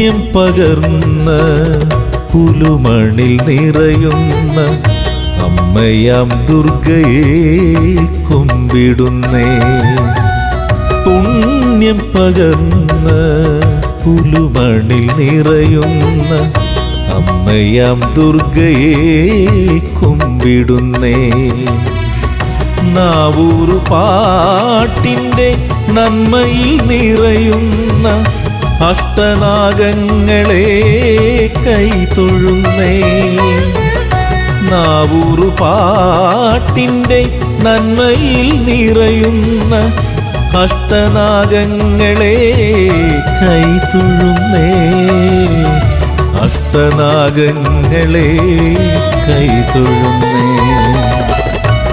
പുണ്യം പകർന്ന് പുലുമണിൽ നിറയുന്ന അമ്മയാം ദുർഗയെ കുമ്പിടുന്നേ. പുണ്യം പകർന്ന് പുലുമണിൽ നിറയുന്ന അമ്മയാം ദുർഗയെ കുമ്പിടുന്നേ. നാവൂറു പാട്ടിന്റെ നന്മയിൽ നിറയുന്ന അഷ്ടനാഗങ്ങളെ കൈതൊഴുന്നേ. നാവൂറു പാട്ടിന്റെ നന്മയിൽ നിറയുന്ന അഷ്ടനാഗങ്ങളെ കൈതൊഴുന്നേ. അഷ്ടനാഗങ്ങളെ കൈതൊഴുന്നേ.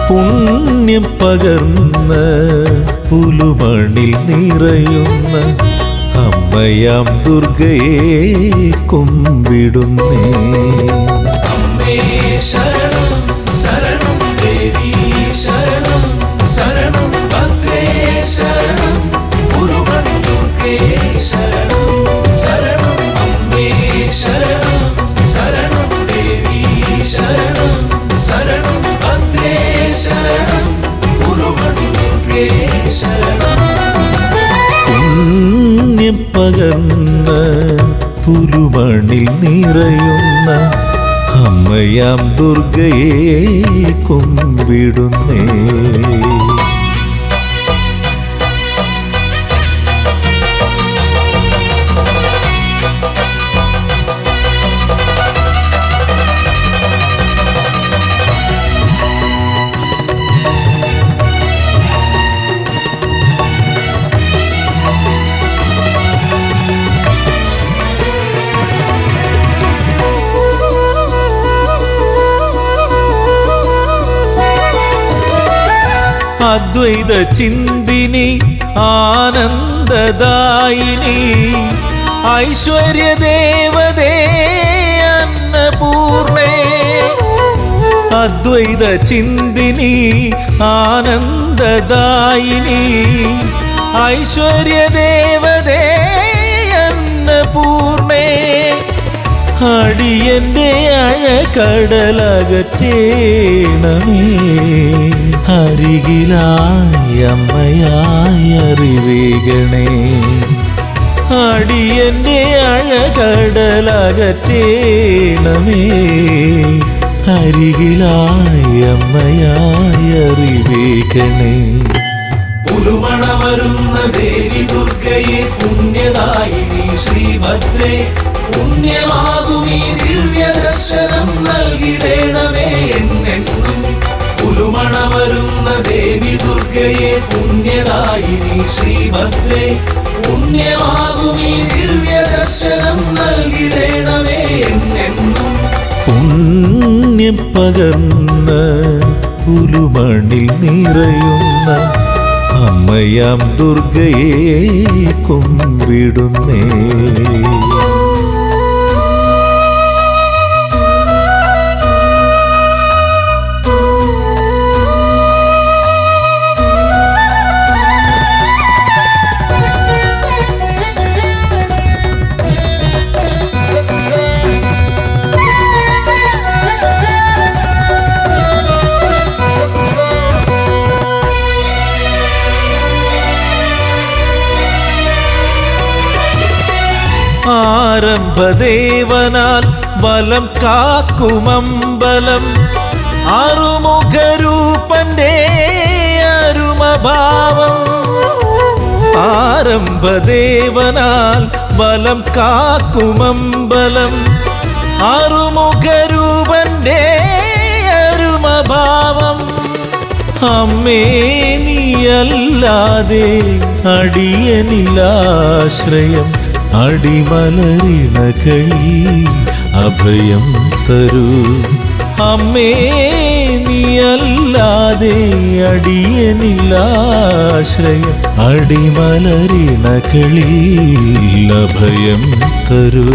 പുണ്യം പകർന്ന് പുലുമണിൽ നിറയുന്ന അമ്മയാം ദുർഗയെ കുമ്പിടുന്നേ. പകർന്ന് പുലുമണിൽ നിറയുന്ന അമ്മയാം ദുർഗയെ കുമ്പിടുന്നേ. അദ്വൈത ചിന്തിനി ആനന്ദദായിനി. ഐശ്വര്യദേവതേ അന്നപൂർണേ. അദ്വൈത ചിന്തിനി ആനന്ദദായിനി. ഐശ്വര്യദേവതേ അന്നപൂർണേ. അടിയന്റെ അഴകടലകറ്റേണമേ. അരികിലായി അറിവേകണേ അടിയന്റെ അഴകടലകറ്റേണമേ. അരികിലായി അമ്മയായി അറിവേകണേ പുലുമണമരുന്ന ദേവി ദുർഗയെ പുണ്യദായിനി ശ്രീഭദ്രേ. പുണ്യമാകും ഈ ദിവ്യ ദർശനം എന്നെന്നും പുലുമണമരുന്ന ദേവി ദുർഗയെ പുണ്യദായിനി ശ്രീഭദ്രേ പുണ്യമാകും ഈ ദിവ്യ ദർശനം നൽകിടേണമേ എന്നെന്നും. പുണ്യം പകർന്ന പുലുമണിൽ നിറയുന്ന അമ്മയാം ദുർഗയെ കുമ്പിടുന്നേ. ആരംഭദേവനാൽ വലം കാക്കുമമ്പലം. അറുമുഖരൂപന്റെ അരുമഭാവം. ആരംഭദേവനാൽ വലം കാക്കുമമ്പലം. അറുമുഖരൂപന്റെ അരുമഭാവം. അമ്മേ നീയല്ലാതെ അടിയനില്ലാശ്രയം. അടിമലരിണകളിൽ അഭയം തരൂ. അമ്മേ നീയല്ലാതെ അടിയനില്ലാശ്രയം. അടിമലരിണകളിൽ അഭയം തരൂ.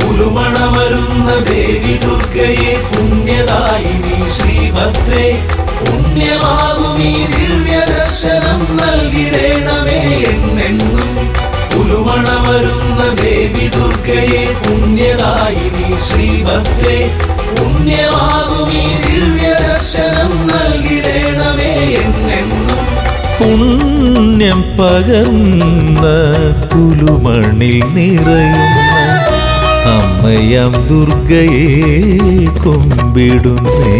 പുലുമണമരുന്ന ദേവി ദുർഗയെ പുണ്യദായിനി ശ്രീഭദ്രേ പുണ്യമാകും ഈ ദിവ്യ ദർശനം നൽകിടേണമേ. എന്നെന്നും പുലുമണ വരുന്ന ദേവി ദുർഗയെ പുണ്യദായിനി ശ്രീഭക്തേ. പുണ്യമാകുമീ ദിവ്യ ദർശനം നൽകിടേണമേ എന്നെന്നും. പുണ്യം പകർന്ന കുലുമണിൽ നിറയുന്ന അമ്മയാം ദുർഗയെ കൊമ്പിടുന്നേ.